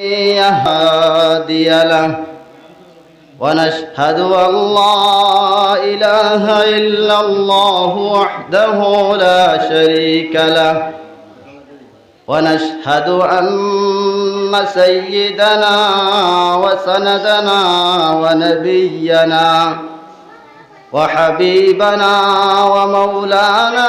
هادي له ونشهد أن لا إله إلا الله وحده لا شريك له. ونشهد أن سيدنا وسندنا ونبينا وحبيبنا ومولانا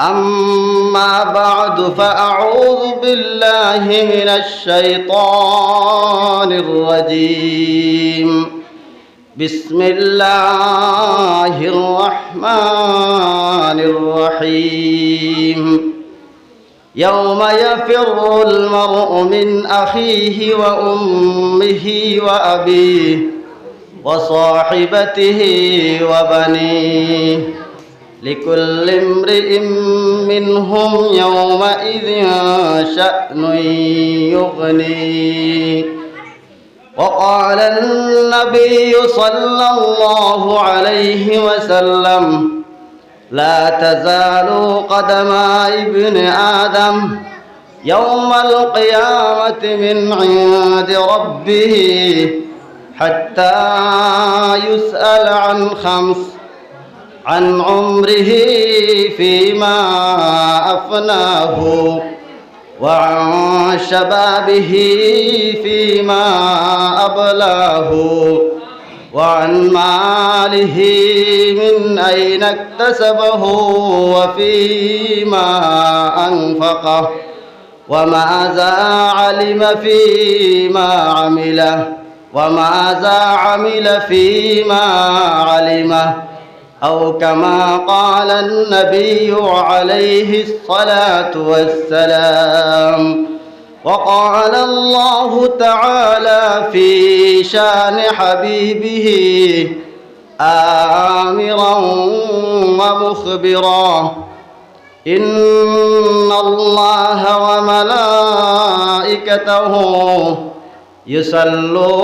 أما بعد فأعوذ بالله من الشيطان الرجيم. بسم الله الرحمن الرحيم. يوم يفر المرء من أخيه وأمه وأبيه وصاحبته وبنيه. لكل امرئ منهم يومئذ شأن يغنيه وقال النبي صلى الله عليه وسلم لا تزال قدم ابن آدم يوم القيامة من عند ربه حتى يسأل عن خمس عن عمره فيما أفناه وعن شبابه فيما أبلاه وعن ماله من أين اكتسبه وفيما أنفقه وماذا علم فيما عمله وماذا عمل فيما علمه أو كما قال النبي عليه الصلاة والسلام وقال الله تعالى في شان حبيبه آمرا ومخبرا إن الله وملائكته يصلون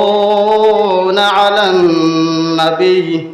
على النبي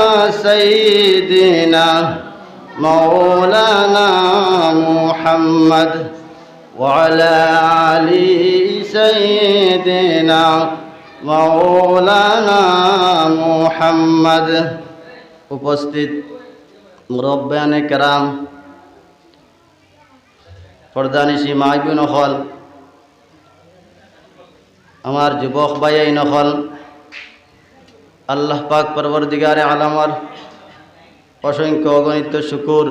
سيدنا مولانا محمد وعلى آل سيدنا مولانا محمد উপস্থিত মুরব্বানে কেরাম পর্দানিশি মাইবু নখল আমার যুবক ভাইয়াই নখল আল্লাহ পাক পরবর্দিগারে আলামর অসংখ্য অগণিত শুকুর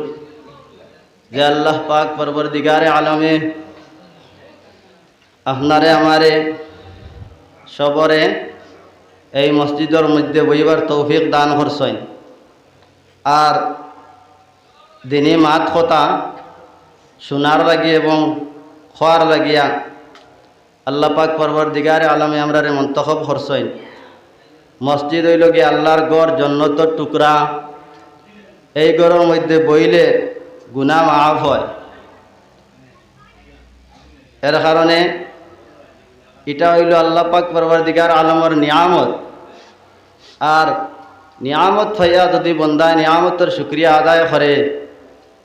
যে আল্লাহ পাক পরবর্দিগারে আলমে আপনারে, আমারে, সবরে এই মসজিদের মধ্যে বইবার তৌফিক দান করছেন। আর দিনে মাত কথা শোনার লাগি এবং খোয়ার লাগিয়া আল্লাহ পাক পর্বর দিগারে আলমে আমরা মন্তখব করছেন। মসজিদ হইল গিয়ে আল্লাহর গড় জন্নতর টুকরা। এই গড়ের মধ্যে বইলে গুনা মাফ হয়। এর কারণে এটা হইল আল্লাহ পাক পরবর্দিগার আলমর নিয়ামত। আর নিয়ামত ফাইয়া যদি বন্দায় নিয়ামতর শুক্রিয়া আদায় করে,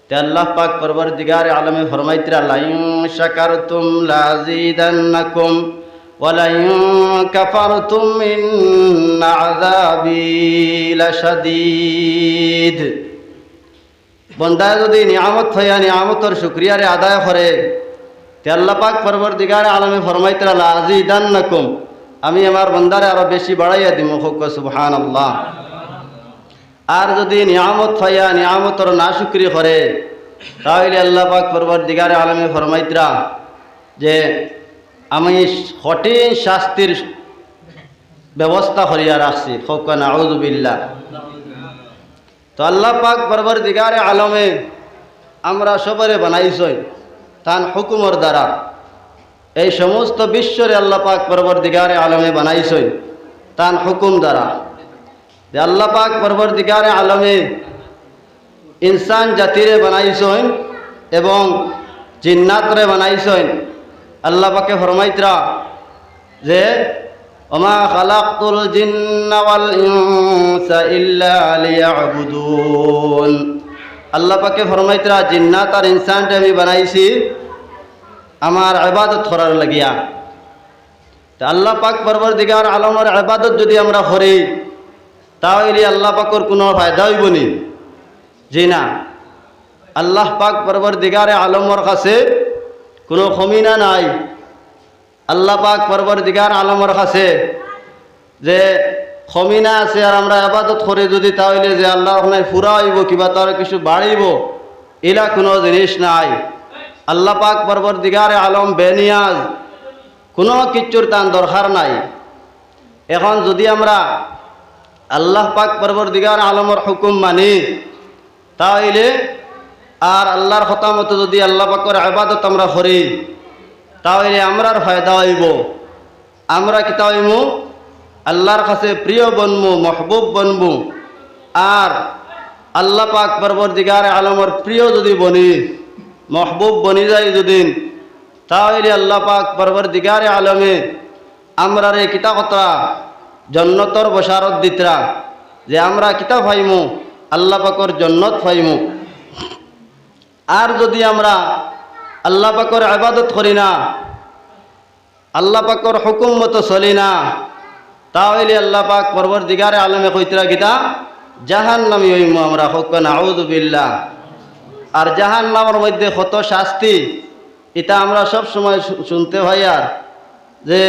তে আল্লাহ পাক পরবর দিগারে আলমে ফরমাইতরা, লাইন শাকারতুম লাজিদান্নাকুম। ওয়ালাইন কাফারতুম ইন্ন আযাবি লাশাদীদ। বন্দায় যদি নিয়ামত হইয়া নিয়ামতর শুক্রিয়ারে আদায় করে, তে আল্লাহ পাক পরবর দিগারে আলমে ফরমাইতরা লাজিদান্নাকুম আমি আমার বন্দারে আরও বেশি বাড়াইয়া দিম হোক সুবহান আল্লাহ আর যদি নিয়ামত ফাইয়া নিয়ামতর না শুক্রি করে, তাহলে আল্লাহ পাক পরবর দিগারে আলমে ফরমাইতরা যে আমি কঠিন শাস্তির ব্যবস্থা করিয়া রাখছি। খোকা নাউজুবিল্লা তো আল্লাহ পাক পরবর দিগারে আলমে আমরা সবরে বানাইছই তান হুকুমর দ্বারা। এই সমস্ত বিশ্বরে আল্লাহ পাক পরবর দিগারে আলমে বানাইছই তান হুকুম দ্বারা। আল্লাহ পাক পরবর দিগারে আলমে ইনসান জাতিরে বানাইছইন এবং জিন্নাতরে বানাইছইন আল্লাহ পাকে ফরমাইত্রা যে, ওমা খালাকতুল জিন্না ওয়াল ইনসা ইল্লা লিয়াবুদুন। আল্লাহ পাকে ফরমাইত্রা জিন্নাত আর ইনসানটা আমি বানাইছি আমার ইবাদত করার লাগিয়া। তা আল্লাহ পাক পরবর দিগার আলমের ইবাদত যদি আমরা করি, তাহলে আল্লাহ পাকর কোনো ফায়দা হইব নি। জি না। আল্লাহ পাক পরবর দিগারে আলমর কাছে কোনো খমিনা নাই। আল্লাহ পাক পরবর দিগার আলমর কাছে যে খমিনা আছে আর আমরা আবাদত করে যদি তাহলে যে আল্লাহ ফুরা হইব কিবা তার কিছু বাড়িব এলা কোনো জিনিস নাই। আল্লাহ পাক পরবর দিগারে আলম বেনিয়াজ কোনো কিচ্ছুর তান দরকার নাই। এখন যদি আমরা আল্লাহ পাক পরবর দিগার আলমর হুকুম মানি, তাহলে আর আল্লাহর মতো যদি আল্লাহ পাকর আবাদত আমরা করি, তাহলে আমরার ফায়দা হইব। আমরা কিতা হইমু? আল্লাহর কাছে প্রিয় বনমু, মহবুব বনমু। আর আল্লাহ পাক পরবর দিগার আলমর প্রিয় যদি বনি, মহবুব বনি যায় যদি, তাহলে আল্লাহ পাক দিগারে আলমে আমরার এই কিতা কথা জন্নতর বসারত দিতরা, যে আমরা কিতা ফাইমু আল্লাহ পাকর জন্নত ফাইমু আর যদি আমরা আল্লাহ পাকর আবাদত করি না, আল্লাহ পাকর হুকুম মতো চলি না, তাহলে আল্লাহ পাক পরবর দিগারে আলমে কইতরা গীতা জাহান নামি হইমু আমরা। হকন আউদুবিল্লা আর জাহান নামের মধ্যে কত শাস্তি, এটা আমরা সব সময় শুনতে হয় আর। যে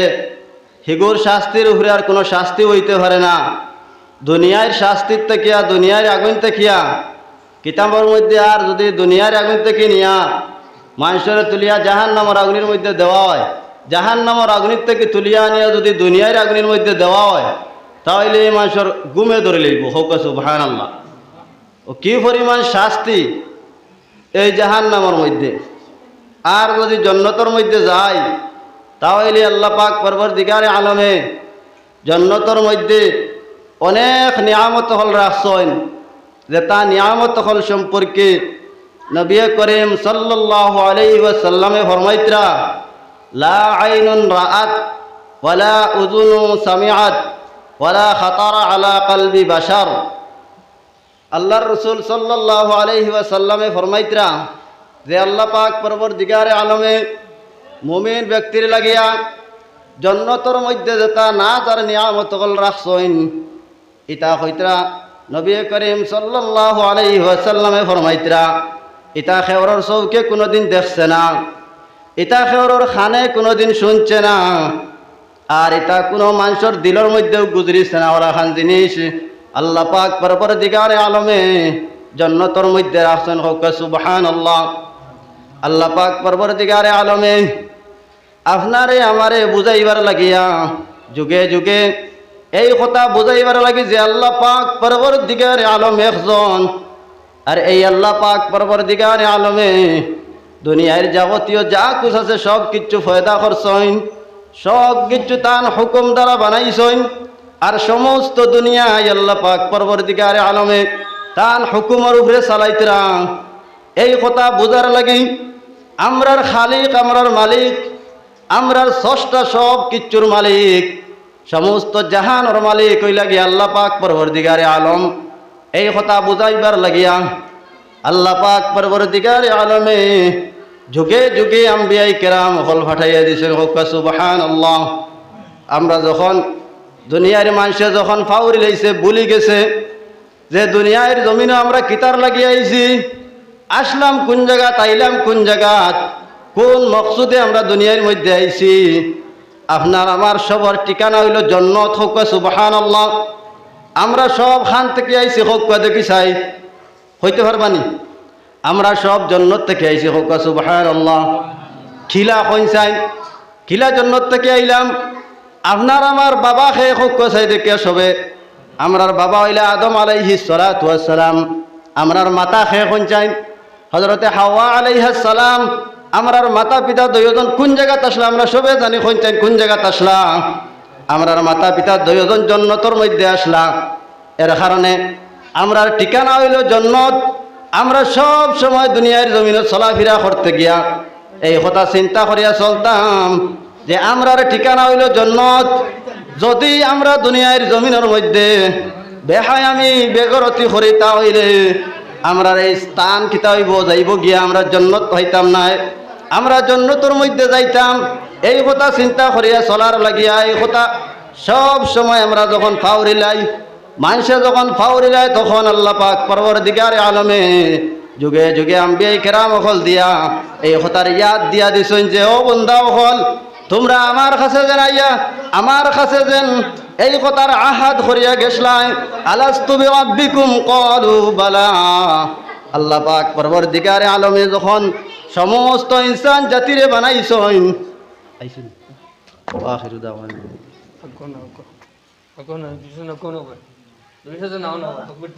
হিগুর শাস্তির উপরে আর কোনো শাস্তি হইতে পারে না। দুনিয়ার শাস্তির তেকিয়া দুনিয়ার আগুন তেকিয়া কিতাবের মধ্যে আর যদি দুনিয়ার আগুন থেকে নিয়া মানুষের তুলিয়া জাহান নামর আগুনের মধ্যে দেওয়া হয় জাহান নামর আগুনের থেকে তুলিয়া নিয়ে যদি দুনিয়ার আগুনের মধ্যে দেওয়া হয়, তাহলে এই মানুষের গুমে ধরে লইব। হৌকাসু ভান আল্লাহ ও কি পরিমাণ শাস্তি এই জাহান নামর মধ্যে। আর যদি জন্নতর মধ্যে যায়, তাহলে আল্লাহ পাক পরবর দিগারে আলমে জন্নতর মধ্যে অনেক নিয়ামত হল রাখছেন। যে তা নিয়ামত হল সম্পর্কে নবী করিম সাল্লাহ আলাইহি ওয়াসাল্লামে ফরমাইত্রা, লা আইনুন রাআত ওয়ালা উযুনু সামিআত ওয়ালা খাতারা আলা কলবি বাশার। আল্লাহর রসুল সাল্লাহ আলাইহি ওয়াসাল্লামে ফরমাইত্রা, যে আল্লাহ পাক পরবর দিগারে আলমে মুমিন ব্যক্তির লাগিয়া জন্নতর মধ্যে যেটা না তার নিয়ামত কল রাখছইন ইতা হইতরা নবী করিম সাল্লাহ আলাইহি ওয়াসাল্লামে ফরমাইতরা, ইতা খেওরর চৌকে কোনোদিন দেখছে না, ইতা খেওরর খানে কোনোদিন শুনছে না, আর এটা কোনো মানুষের দিলের মধ্যেও গুজরিছে না ওরা খান জিনিস আল্লাহ পাক পরপর দিগারে আলমে জন্নতর মধ্যে রাখছেন হোক সুবহান আল্লাহ আল্লাহ পাক পরপর দিগারে আলমে, আপনারে আমারে বুঝাইবার লাগিয়া যুগে যুগে এই কথা বুঝাইবার লাগি যে আল্লাহ পাক পরবর দিগারে আলম একজন। আর এই আল্লাহ পাক পরবর দিগারে আলমে দুনিয়ার যাবতীয় যা কুছ আছে সব কিচ্ছু ফয়দা করছইন সব কিছু তান হুকুম দ্বারা বানাইছইন আর সমস্ত দুনিয়ায় আল্লাহ পাক পরবর দিগারে আলমে তান হুকুমের উপরে চালাইতরা এই কথা বোঝার লাগি আমরার খালিক, আমরার মালিক, আমরার ষষ্ঠা সব কিচ্ছুর মালিক। সমস্ত জাহানোর মালিক ওই লাগি আল্লাহ পাক পরবর্তীকারে আলম। এই কথা বুঝাইবার লাগিয়া আল্লাহ পাক পরবর্তীকারে আলমে যুগে যুগে আম্বিয়াই কেরাম হল ফাটাইয়া দিছেন, হোক আল্লাহ আমরা যখন দুনিয়ার মানুষে যখন ফাউরি লাইছে বুলি গেছে, যে দুনিয়ার জমিনে আমরা কিতার লাগিয়ে আইছি আসলাম কোন জায়গাত আইলাম কোন জায়গাত কোন মকসুদে আমরা দুনিয়ার মধ্যে আইছি আপনার আমার সবার ঠিকানা হইল জন্নত হোক সুবাহান আল্লাহ আমরা সব খান থেকে আইছি হোক দেখি চাই হইতে পারবানি আমরা সব জন্নত থেকে আইছি হোক সুবাহান আল্লাহ খিলা কইন চাই খিলা জন্নত থেকে আইলাম। আপনার আমার বাবা খেয়ে হোক চাই দেখে সবে আমরার বাবা হইলে আদম আলাইহি সালাম। আমরার মাতা খেয়ে কোন চাই হজরতে হাওয়া আলাইহাস সালাম আমরার মাতা পিতা দুইজন, কোন জায়গাত আসলা আমরা সবে জানি চাই কোন জায়গাত আসলা? আমরার মাতা পিতা দুইজন জন্নতর মধ্যে আসলা। এর কারণে আমরার ঠিকানা হইল জন্নত। আমরা সব সময় দুনিয়ার জমিনে চলাফেরা করতে গিয়া এই কথা চিন্তা করিয়া চলতাম যে আমরার ঠিকানা হইল জন্নত। যদি আমরা দুনিয়ার জমিনের মধ্যে বেহাই আমি বেগরতি করি তা হইলে আমরা এই স্থান কিতা হইব, যাইব গিয়া আমরা জন্নত হইতাম নাই আমরা জন্নতর মধ্যে যাইতাম। এই কথা চিন্তা করিয়া চলার লাগিয়া এই কথা সব সময় আমরা যখন ফাউরিলাই মানুষে যখন ফাউরিলাই তখন আল্লাহ পাক পরবর দিগারে আলমে যুগে যুগে আম্বিয়াই কেরাম অকল দিয়া এই কথার ইয়াদ দিয়া দিছেন যে, ও বন্দা অকল, তোমরা আমার কাছে আইয়া, আমার কাছে যেন এই কথার আহাত করিয়া গেছলাই। আলাস্তু বিরাব্বিকুম ক্বালু বালা। আল্লাহ পাক পরবর্তীকারে আলমে যখন সমস্ত ইনসান জাতিরে বানাইছেন আইছেন আখিরু দাওয়ানা. Hakuna, hakuna, hakuna. Dumisha zinaona, hakuna.